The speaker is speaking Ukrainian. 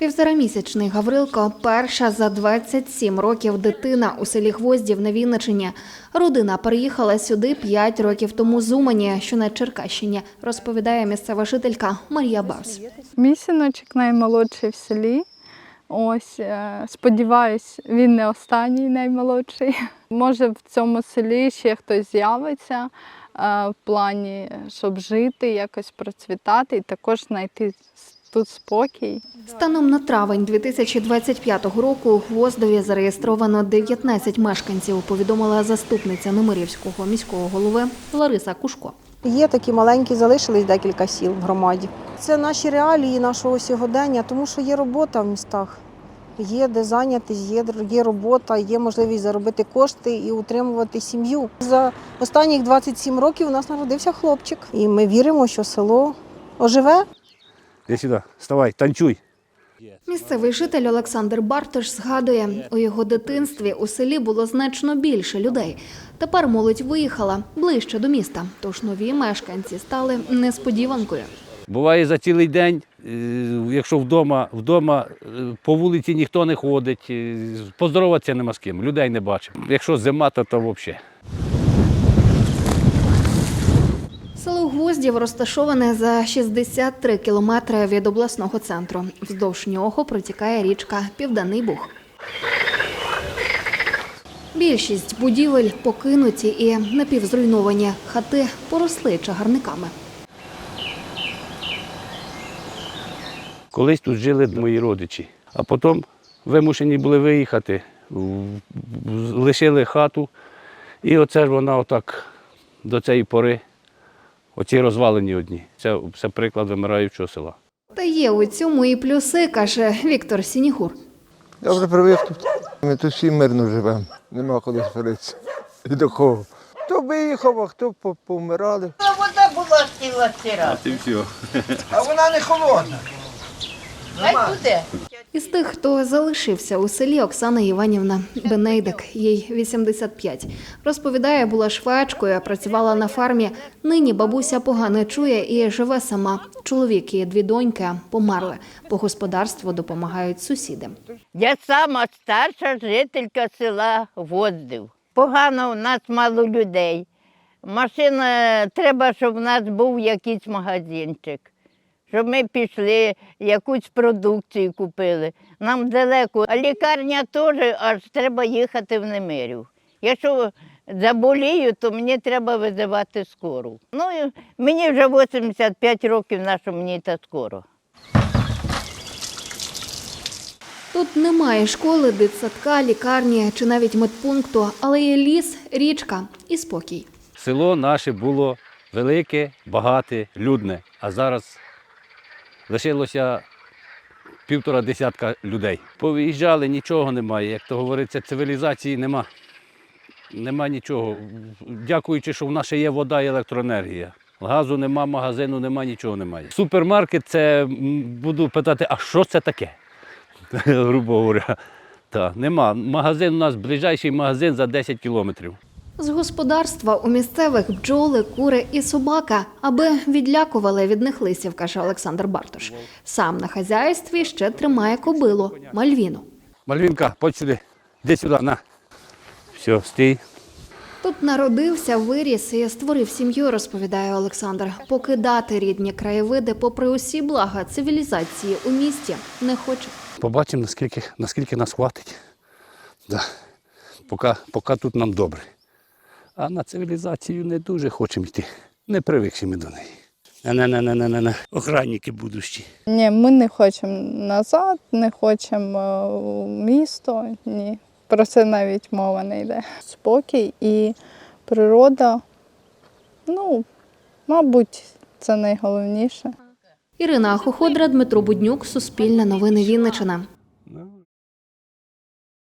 Півторамісячний Гаврилко перша за 27 років дитина у селі Гвоздів на Вінничині. Родина переїхала сюди 5 років тому з Умані, що на Черкащині, розповідає місцева жителька Марія Барс. Мій синочок наймолодший в селі. Ось е, сподіваюсь, він не останній наймолодший. Може, в цьому селі ще хтось з'явиться е, в плані, щоб жити, якось процвітати і також знайти тут спокій. Станом на травень 2025 року у Гвоздові зареєстровано 19 мешканців, повідомила заступниця Немирівського міського голови Лариса Кушко. Є такі маленькі, залишились декілька сіл в громаді. Це наші реалії нашого сьогодення, тому що є робота в містах. Є де зайнятись, є, є робота, є можливість заробити кошти і утримувати сім'ю. За останніх 27 років у нас народився хлопчик, і ми віримо, що село оживе. Іди сюди, вставай, танцюй. Місцевий житель Олександр Бартош згадує, у його дитинстві у селі було значно більше людей. Тепер молодь виїхала ближче до міста, тож нові мешканці стали несподіванкою. Буває за цілий день, е, якщо вдома, вдома е, по вулиці ніхто не ходить, е, поздороватися нема з ким, людей не бачимо. Якщо зима, то, то взагалі. Село Гвоздів розташоване за 63 кілометри від обласного центру. Вздовж нього протікає річка Південний Буг. Більшість будівель покинуті і напівзруйновані хати поросли чагарниками. Колись тут жили мої родичі, а потім вимушені були виїхати, лишили хату. І оце ж вона отак до цієї пори, оці розвалені одні. Це все приклад вимираючого села. Та є у цьому і плюси, каже Віктор Сінігур. Я вже привик тут. Ми тут всі мирно живемо. Нема куди сваритися. І до кого. Хто виїхав, а хто помирали. А вода була ціла стира. Ти все. А вона не холодна. Хай буде. Із тих, хто залишився у селі, Оксана Іванівна Бенейдик, їй 85. Розповідає, була швачкою, працювала на фармі. Нині бабуся погано чує і живе сама. Чоловік і дві доньки померли. По господарству допомагають сусіди. Я сама старша жителька села Воздив. Погано, у нас мало людей. Машина, треба, щоб в нас був якийсь магазинчик. Щоб ми пішли, якусь продукцію купили. Нам далеко. А лікарня теж аж треба їхати в Немирів. Якщо заболію, то мені треба визивати скору. Ну, мені вже 85 років, на що мені та скоро. Тут немає школи, дитсадка, лікарні чи навіть медпункту, але є ліс, річка і спокій. Село наше було велике, багате, людне, а зараз лишилося півтора десятка людей. Повиїжджали, нічого немає. Як то говориться, цивілізації нема. Нема нічого. Дякуючи, що в нас ще є вода і електроенергія. Газу нема, магазину нема, нічого немає. Супермаркет це буду питати, а що це таке? Грубо говоря. Так, нема. Магазин у нас ближайший магазин за 10 кілометрів. З господарства у місцевих бджоли, кури і собака, аби відлякували від них лисів, каже Олександр Бартош. Сам на хазяйстві ще тримає кобилу Мальвіну. Мальвінка, подь сюди. Сюди, на. Все, стій. Тут народився, виріс і створив сім'ю, розповідає Олександр. Покидати рідні краєвиди, попри усі блага цивілізації у місті, не хоче. Побачимо, наскільки, наскільки нас хватить. Да. Поки, поки тут нам добре. А на цивілізацію не дуже хочемо йти. Не привикші ми до неї. Не-не-не-не-не-не. Охранники будущі. Ні, ми не хочемо назад, не хочемо е, у місто. Ні. Про це навіть мова не йде. Спокій і природа, ну, мабуть, це найголовніше. Ірина Хоходра, Дмитро Буднюк, Суспільне новини Вінниччина.